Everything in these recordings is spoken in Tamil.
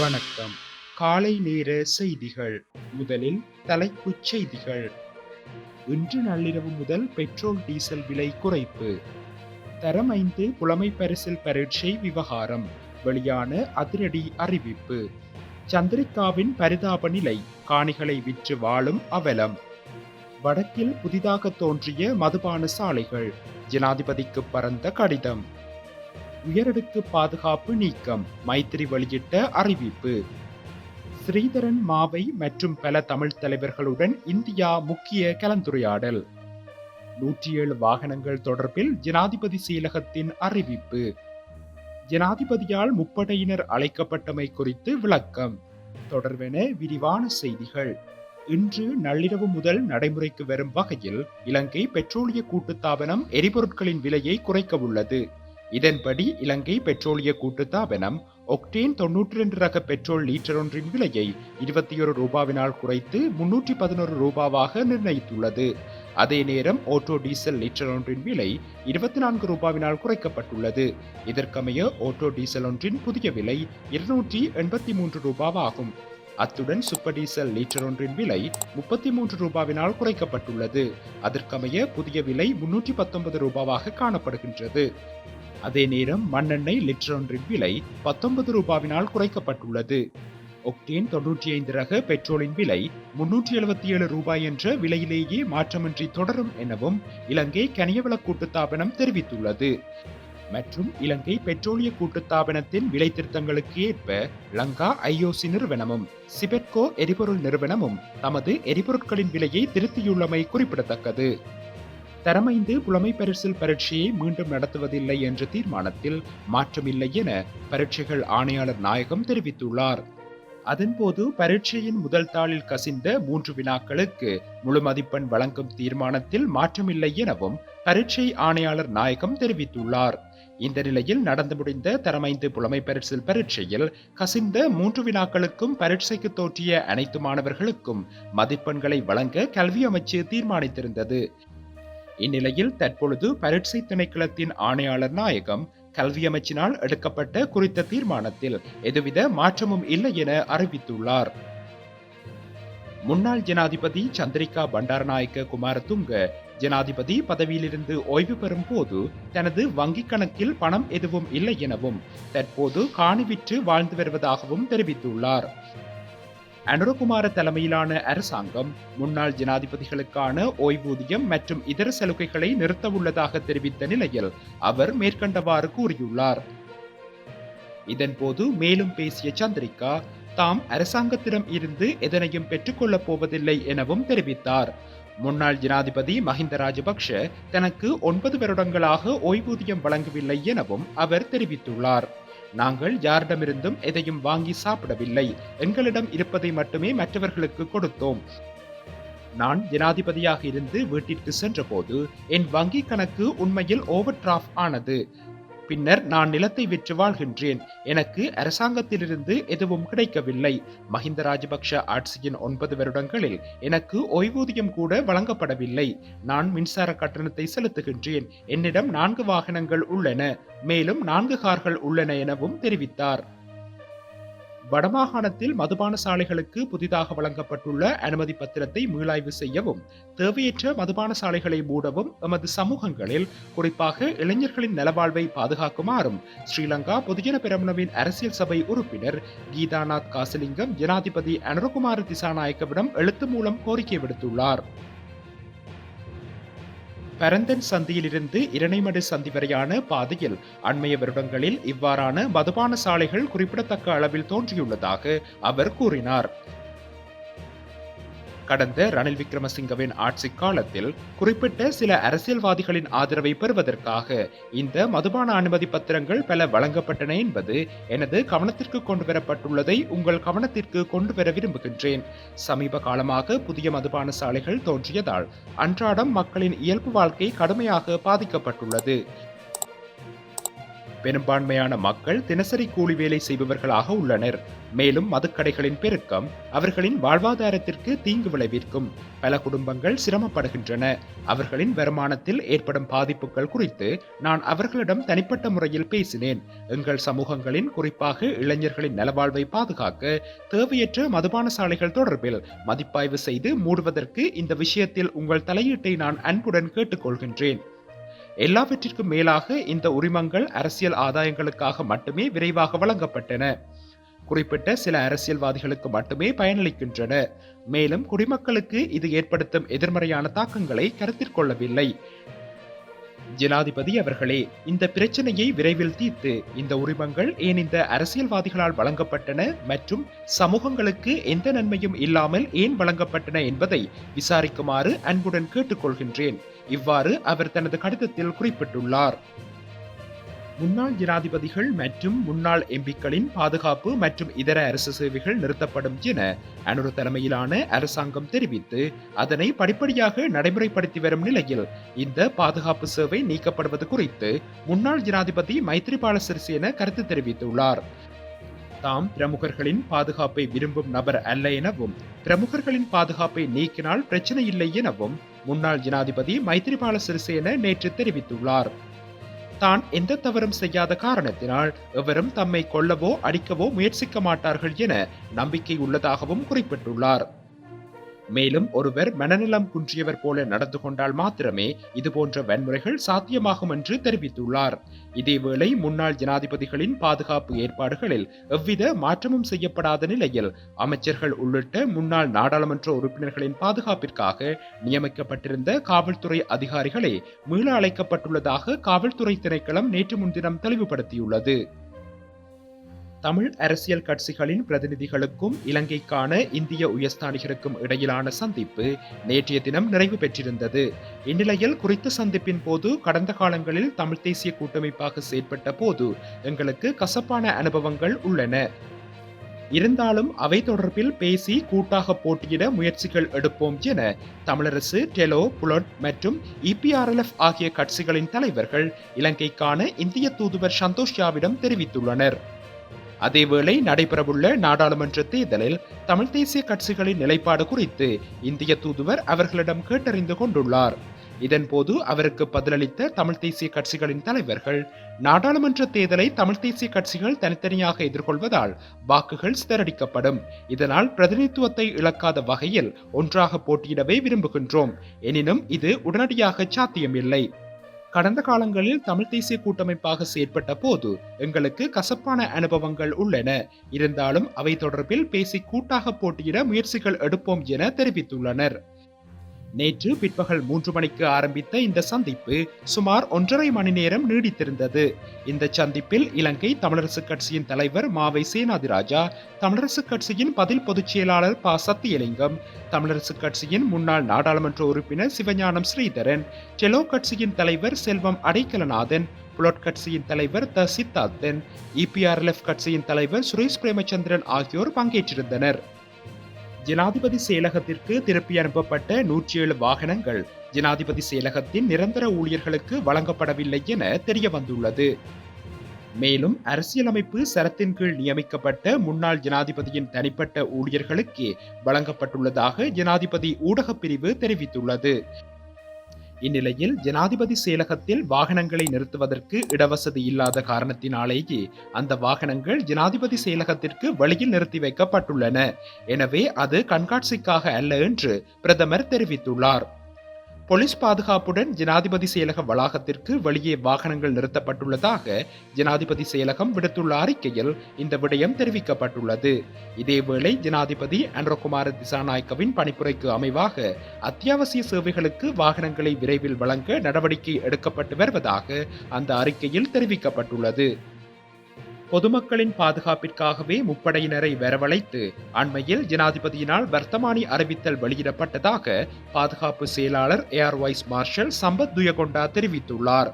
வணக்கம். காலை நேர செய்திகள். முதலில் தலைப்புச் செய்திகள். இன்று நள்ளிரவு முதல் பெட்ரோல் டீசல் விலை குறைப்பு. தரம் ஐந்து புலமை பரிசில் பரீட்சை விவகாரம். வெளியான அதிரடி அறிவிப்பு. சந்திரிகாவின் பரிதாப நிலை காணிகளை விற்று வாழும் அவலம். வடக்கில் புதிதாக தோன்றிய மதுபான சாலைகள் ஜனாதிபதிக்கு பறந்த கடிதம். உயரடுக்கு பாதுகாப்பு நீக்கம் மைத்திரி வெளியிட்ட அறிவிப்பு. ஸ்ரீதரன் மாவை மற்றும் பல தமிழ் தலைவர்களுடன் இந்தியா முக்கிய கலந்துரையாடல். நூற்றி ஏழு வாகனங்கள் தொடர்பில் ஜனாதிபதி செயலகத்தின் அறிவிப்பு. ஜனாதிபதியால் முப்படையினர் அழைக்கப்பட்டமை குறித்து விளக்கம். தொடர்பென விரிவான செய்திகள். இன்று நள்ளிரவு முதல் நடைமுறைக்கு வரும் வகையில் இலங்கை பெட்ரோலிய கூட்டுத்தாபனம் எரிபொருட்களின் விலையை குறைக்க உள்ளது. இதன்படி இலங்கை பெட்ரோலிய கூட்டுத்தாபனம் ஒக்டேன் தொன்னூற்றி ரெண்டு ரக பெட்ரோல் லீட்டர் ஒன்றின் விலையை இருபத்தி ஒரு ரூபாவினால் குறைத்து முன்னூற்றி பதினோரு ரூபாவாக நிர்ணயித்துள்ளது. அதே நேரம் ஓட்டோ டீசல் லிட்டர் ஒன்றின் விலை இருபத்தி நான்கு ரூபாவினால் குறைக்கப்பட்டுள்ளது. இதற்கமைய ஓட்டோ டீசல் ஒன்றின் புதிய விலை இருநூற்றி எண்பத்தி மூன்று ரூபாவாகும். அத்துடன் சூப்பர் டீசல் லீட்டர் ஒன்றின் விலை முப்பத்தி மூன்று ரூபாவினால் குறைக்கப்பட்டுள்ளது. அதற்கமைய புதிய விலை முன்னூற்றி பத்தொன்பது ரூபாவாக காணப்படுகின்றது. அதே நேரம் மண்ணெண்ணெய் லிட்டர் ஒன்றின் விலை பத்தொன்பது ரூபாவினால் குறைக்கப்பட்டுள்ளது. ஒக்டேன் தொன்னூற்றி ஐந்து ரக பெட்ரோலின் விலை முன்னூற்றி எழுபத்தி ஏழு ரூபாய் என்ற விலையிலேயே மாற்றமின்றி தொடரும் எனவும் இலங்கை கனியவள கூட்டுத்தாபனம் தெரிவித்துள்ளது. மற்றும் இலங்கை பெட்ரோலிய கூட்டுத்தாபனத்தின் விலை திருத்தங்களுக்கு ஏற்ப லங்கா ஐஓசி நிறுவனமும் சிபெட்கோ எரிபொருள் நிறுவனமும் தமது எரிபொருட்களின் விலையை திருத்தியுள்ளமை குறிப்பிடத்தக்கது. தரமைந்து புலமை பரிசில் பரீட்சையை மீண்டும் நடத்துவதில்லை என்ற தீர்மானத்தில் மாற்றமில்லை என பரீட்சைகள் ஆணையாளர் நாயகம் தெரிவித்துள்ளார். அதன்போது பரீட்சையின் முதல் தாளில் கசிந்த மூன்று வினாக்களுக்கு முழு மதிப்பெண் வழங்கும் தீர்மானத்தில் மாற்றமில்லை எனவும் பரீட்சை ஆணையாளர் நாயகம் தெரிவித்துள்ளார். இந்த நிலையில் நடந்து முடிந்த தரமைந்து புலமை பரிசில் பரீட்சையில் கசிந்த மூன்று வினாக்களுக்கும் பரீட்சைக்கு தோற்றிய அனைத்து மாணவர்களுக்கும் மதிப்பெண்களை வழங்க கல்வி அமைச்சு தீர்மானித்திருந்தது. இந்நிலையில் தற்பொழுது பரீட்சை திணைக்களத்தின் ஆணையாளர் நாயகம் கல்வி அமைச்சினால் எடுக்கப்பட்ட குறித்த தீர்மானத்தில் எதுவித மாற்றமும் இல்லை என அறிவித்துள்ளார். முன்னாள் ஜனாதிபதி சந்திரிகா பண்டாரநாயக்க குமாரதுங்க ஜனாதிபதி பதவியிலிருந்து ஓய்வு பெறும் போது தனது வங்கிக் கணக்கில் பணம் எதுவும் இல்லை எனவும் தற்போது காணி விற்று வாழ்ந்து வருவதாகவும் தெரிவித்துள்ளார். அனுரகுமார தலைமையிலான அரசாங்கம் முன்னாள் ஜனாதிபதிகளுக்கான ஓய்வூதியம் மற்றும் இதர சலுகைகளை நிறுத்தவுள்ளதாக தெரிவித்த நிலையில் அவர் மேற்கண்டவாறு கூறியுள்ளார். இதன்போது மேலும் பேசிய சந்திரிகா தாம் அரசாங்கத்திடம் இருந்து எதனையும் பெற்றுக்கொள்ளப் போவதில்லை எனவும் தெரிவித்தார். முன்னாள் ஜனாதிபதி மஹிந்த ராஜபக்ஷ தனக்கு ஒன்பது வருடங்களாக ஓய்வூதியம் வழங்கவில்லை எனவும் அவர் தெரிவித்துள்ளார். நாங்கள் யாரிடமிருந்தும் எதையும் வாங்கி சாப்பிடவில்லை. எங்களிடம் இருப்பதை மட்டுமே மற்றவர்களுக்கு கொடுத்தோம். நான் ஜனாதிபதியாக இருந்து வீட்டிற்கு சென்றபோது என் வங்கி கணக்கு உண்மையில் ஓவர் டிராஃப்ட் ஆனது. பின்னர் நான் நிலத்தை விற்று வாழ்கின்றேன். எனக்கு அரசாங்கத்திலிருந்து எதுவும் கிடைக்கவில்லை. மஹிந்த ராஜபக்ஷ ஆட்சியின் ஒன்பது வருடங்களில் எனக்கு ஓய்வூதியம் கூட வழங்கப்படவில்லை. நான் மின்சார கட்டணத்தை செலுத்துகின்றேன். என்னிடம் நான்கு வாகனங்கள் உள்ளன. மேலும் நான்கு கார்கள் உள்ளன எனவும் தெரிவித்தார். வடமாகாணத்தில் மதுபான சாலைகளுக்கு புதிதாக வழங்கப்பட்டுள்ள அனுமதி பத்திரத்தை மீளாய்வு செய்யவும் தேவையற்ற மதுபான சாலைகளை மூடவும் எமது சமூகங்களில் குறிப்பாக இளைஞர்களின் நலவாழ்வை பாதுகாக்குமாறும் ஸ்ரீலங்கா பொதுஜன பெரமுனவின் அரசியல் சபை உறுப்பினர் கீதாநாத் காசலிங்கம் ஜனாதிபதி அனுரகுமார திசாநாயக்கவிடம் எழுத்து மூலம் கோரிக்கை விடுத்துள்ளார். பரந்தன் சந்தியிலிருந்து இரணைமடு சந்தி வரையான பாதையில் அண்மைய வருடங்களில் இவ்வாறான மதுபான சாலைகள் குறிப்பிடத்தக்க அளவில் தோன்றியுள்ளதாக அவர் கூறினார். கடந்த ரணில் விக்ரமசிங்கவின் ஆட்சி காலத்தில் குறிப்பிட்ட சில அரசியல்வாதிகளின் ஆதரவை பெறுவதற்காக இந்த மதுபான அனுமதி பத்திரங்கள் பல வழங்கப்பட்டன என்பது எனது கவனத்திற்கு கொண்டு வரப்பட்டுள்ளதை உங்கள் கவனத்திற்கு கொண்டு வர விரும்புகின்றேன். சமீப காலமாக புதிய மதுபான சாலைகள் தோன்றியதால் அன்றாடம் மக்களின் இயல்பு வாழ்க்கை கடுமையாக பாதிக்கப்பட்டுள்ளது. பெரும்பான்மையான மக்கள் தினசரி கூலி வேலை செய்பவர்களாக உள்ளனர். மேலும் மதுக்கடைகளின் பெருக்கம் அவர்களின் வாழ்வாதாரத்திற்கு தீங்கு விளைவிக்கும். பல குடும்பங்கள் சிரமப்படுகின்றன. அவர்களின் வருமானத்தில் ஏற்படும் பாதிப்புகள் குறித்து நான் அவர்களிடம் தனிப்பட்ட முறையில் பேசினேன். எங்கள் சமூகங்களின் குறிப்பாக இளைஞர்களின் நலவாழ்வை பாதுகாக்க தேவையற்ற மதுபான சாலைகள் தொடர்பில் மதிப்பாய்வு செய்து மூடுவதற்கு இந்த விஷயத்தில் உங்கள் தலையீட்டை நான் அன்புடன் கேட்டுக்கொள்கின்றேன். எல்லாவற்றிற்கும் மேலாக இந்த உரிமங்கள் அரசியல் ஆதாயங்களுக்காக மட்டுமே விரைவாக வழங்கப்பட்டன. குறிப்பிட்ட சில அரசியல்வாதிகளுக்கு மட்டுமே பயனளிக்கின்றன. மேலும் குடிமக்களுக்கு இது ஏற்படுத்தும் எதிர்மறையான தாக்கங்களை கருத்தில் கொள்ளவில்லை. ஜனாதிபதி அவர்களே இந்த பிரச்சனையை விரைவில் தீர்த்து இந்த உரிமங்கள் ஏன் இந்த அரசியல்வாதிகளால் வழங்கப்பட்டன மற்றும் சமூகங்களுக்கு எந்த நன்மையும் இல்லாமல் ஏன் வழங்கப்பட்டன என்பதை விசாரிக்குமாறு அன்புடன் கேட்டுக்கொள்கின்றேன். இவ்வாறு அவர் தனது கடிதத்தில் குறிப்பிட்டுள்ளார். முன்னாள் ஜனாதிபதிகள் மற்றும் முன்னாள் எம்பிக்களின் பாதுகாப்பு மற்றும் இதர அரசு சேவைகள் நிறுத்தப்படும் என அனுரு தலைமையிலான அரசாங்கம் தெரிவித்து அதனை படிப்படியாக நடைமுறைப்படுத்தி வரும் நிலையில் இந்த பாதுகாப்பு சேவை நீக்கப்படுவது குறித்து முன்னாள் ஜனாதிபதி மைத்ரிபால சிறிசேன கருத்து தெரிவித்துள்ளார். தாம் பிரமுகர்களின் பாதுகாப்பை விரும்பும் நபர் அல்ல எனவும் பிரமுகர்களின் பாதுகாப்பை நீக்கினால் பிரச்சனை இல்லை எனவும் முன்னாள் ஜனாதிபதி மைத்ரிபால சிறிசேன நேற்று தெரிவித்துள்ளார். தான் எந்த தவறும் செய்யாத காரணத்தினால் எவரும் தம்மை கொல்லவோ அடிக்கவோ முயற்சிக்க மாட்டார்கள் என நம்பிக்கை உள்ளதாகவும் குறிப்பிட்டுள்ளார். மேலும் ஒருவர் மனநலம் குன்றியவர் போல நடந்து கொண்டால் மாத்திரமே இதுபோன்ற வன்முறைகள் சாத்தியமாகும் என்று தெரிவித்துள்ளார். இதேவேளை முன்னாள் ஜனாதிபதிகளின் பாதுகாப்பு ஏற்பாடுகளில் எவ்வித மாற்றமும் செய்யப்படாத நிலையில் அமைச்சர்கள் உள்ளிட்ட முன்னாள் நாடாளுமன்ற உறுப்பினர்களின் பாதுகாப்பிற்காக நியமிக்கப்பட்டிருந்த காவல்துறை அதிகாரிகளே மீள அழைக்கப்பட்டுள்ளதாக காவல்துறை திணைக்களம் நேற்று முன்தினம் தெளிவுபடுத்தியுள்ளது. தமிழ் அரசியல் கட்சிகளின் பிரதிநிதிகளுக்கும் இலங்கைக்கான இந்திய உயர்ஸ்தானிகருக்கும் இடையிலான சந்திப்பு நேற்றைய தினம் நிறைவு பெற்றிருந்தது. இந்நிலையில் குறித்த சந்திப்பின் போது கடந்த காலங்களில் தமிழ் தேசிய கூட்டமைப்பாக செயற்பட்ட போது எங்களுக்கு கசப்பான அனுபவங்கள் உள்ளன. இருந்தாலும் அவை தொடர்பில் பேசி கூட்டாக போட்டியிட முயற்சிகள் எடுப்போம் என தமிழரசு டெலோ புலட் மற்றும் இபிஆர்எல்எஃப் ஆகிய கட்சிகளின் தலைவர்கள் இலங்கைக்கான இந்திய தூதுவர் சந்தோஷ் யாவிடம் தெரிவித்துள்ளனர். அதேவேளை நடைபெறவுள்ள நாடாளுமன்ற தேர்தலில் தமிழ் தேசிய கட்சிகளின் நிலைப்பாடு குறித்து இந்திய தூதுவர் அவர்களிடம் கேட்டறிந்து கொண்டுள்ளார். இதன்போது அவருக்கு பதிலளித்த தமிழ் தேசிய கட்சிகளின் தலைவர்கள் நாடாளுமன்ற தேர்தலை தமிழ் தேசிய கட்சிகள் தனித்தனியாக எதிர்கொள்வதால் வாக்குகள் சிதறடிக்கப்படும். இதனால் பிரதிநிதித்துவத்தை இழக்காத வகையில் ஒன்றாக போட்டியிடவே விரும்புகின்றோம். எனினும் இது உடனடியாக சாத்தியமில்லை. கடந்த காலங்களில் தமிழ் தேசிய கூட்டமைப்பாக செயற்பட்ட போது எங்களுக்கு கசப்பான அனுபவங்கள் உள்ளன. இருந்தாலும் அவை தொடர்பில் பேசி கூட்டாக போட்டியிட முயற்சிகள் எடுப்போம் என தெரிவித்துள்ளனர். நேற்று பிற்பகல் மூன்று மணிக்கு ஆரம்பித்த இந்த சந்திப்பு சுமார் ஒன்றரை மணி நேரம் நீடித்திருந்தது. இந்த சந்திப்பில் இலங்கை தமிழரசுக் கட்சியின் தலைவர் மாவை சேனாதிராஜா தமிழரசுக் கட்சியின் பதில் பொதுச் செயலாளர் ப. சத்தியலிங்கம் தமிழரசுக் கட்சியின் முன்னாள் நாடாளுமன்ற உறுப்பினர் சிவஞானம் ஸ்ரீதரன் செலோ கட்சியின் தலைவர் செல்வம் அடைக்கலநாதன் புலட் கட்சியின் தலைவர் த. சித்தார்த்தன் இபிஆர்எல்எஃப் கட்சியின் தலைவர் சுரேஷ் பிரேமச்சந்திரன் ஆகியோர் பங்கேற்றிருந்தனர். ஜனாதிபதி செயலகத்திற்கு திருப்பி அனுப்பப்பட்ட நூற்றி ஏழு வாகனங்கள் ஜனாதிபதி செயலகத்தின் நிரந்தர ஊழியர்களுக்கு வழங்கப்படவில்லை என தெரிய வந்துள்ளது மேலும் அரசியலமைப்பு சரத்தின் கீழ் நியமிக்கப்பட்ட முன்னாள் ஜனாதிபதியின் தனிப்பட்ட ஊழியர்களுக்கு வழங்கப்பட்டுள்ளதாக ஜனாதிபதி ஊடகப் பிரிவு தெரிவித்துள்ளது. இந்நிலையில் ஜனாதிபதி செயலகத்தில் வாகனங்களை நிறுத்துவதற்கு இடவசதி இல்லாத காரணத்தினாலேயே அந்த வாகனங்கள் ஜனாதிபதி செயலகத்திற்கு வழியில் நிறுத்தி வைக்கப்பட்டுள்ளன. எனவே அது கண்காட்சிக்காக அல்ல என்று பிரதமர் தெரிவித்துள்ளார். போலீஸ் பாதுகாப்புடன் ஜனாதிபதி செயலக வளாகத்திற்கு வெளியே வாகனங்கள் நிறுத்தப்பட்டுள்ளதாக ஜனாதிபதி செயலகம் விடுத்துள்ள அறிக்கையில் இந்த விடயம் தெரிவிக்கப்பட்டுள்ளது. இதேவேளை ஜனாதிபதி அன்றகுமார திசாநாயக்கவின் பணிப்புரைக்கு அமைவாக அத்தியாவசிய சேவைகளுக்கு வாகனங்களை விரைவில் வழங்க நடவடிக்கை எடுக்கப்பட்டு வருவதாக அந்த அறிக்கையில் தெரிவிக்கப்பட்டுள்ளது. பொதுமக்களின் பாதுகாப்பிற்காகவே முப்படையினரை வரவழைத்து அண்மையில் ஜனாதிபதியினால் வர்த்தமானி அறிவித்தல் வெளியிடப்பட்டதாக பாதுகாப்பு செயலாளர் air vice marshal Sampath Thuyacontha தெரிவித்துள்ளார்.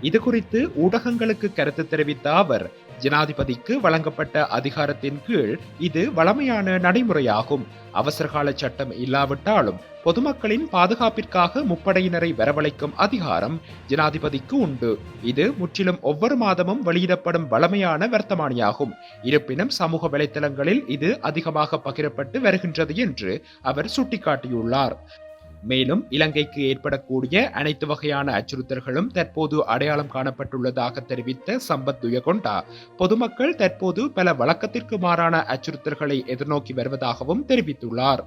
இது குறித்து ஊடகங்களுக்கு கருத்து தெரிவித்த அவர் ஜனாதிபதிக்கு வழங்கப்பட்ட அதிகாரத்தின் கீழ் இது வழமையான நடைமுறையாகும். அவசரகால சட்டம் இல்லாவிட்டாலும் பொதுமக்களின் பாதுகாப்பிற்காக முப்படையினரை வரவழைக்கும் அதிகாரம் ஜனாதிபதிக்கு உண்டு. இது முற்றிலும் ஒவ்வொரு மாதமும் வெளியிடப்படும் வழமையான வர்த்தமானியாகும். இருப்பினும் சமூக வலைத்தளங்களில் இது அதிகமாக பகிரப்பட்டு வருகின்றது என்று அவர் சுட்டிக்காட்டியுள்ளார். மேலும் இலங்கைக்கு ஏற்படக்கூடிய அனைத்து வகையான அச்சுறுத்தல்களும் தற்போது அடையாளம் காணப்பட்டுள்ளதாக தெரிவித்த சம்பத் துயகொண்டா பொதுமக்கள் தற்போது பல வழக்கத்திற்கு மாறான அச்சுறுத்தல்களை எதிர்நோக்கி வருவதாகவும் தெரிவித்துள்ளார்.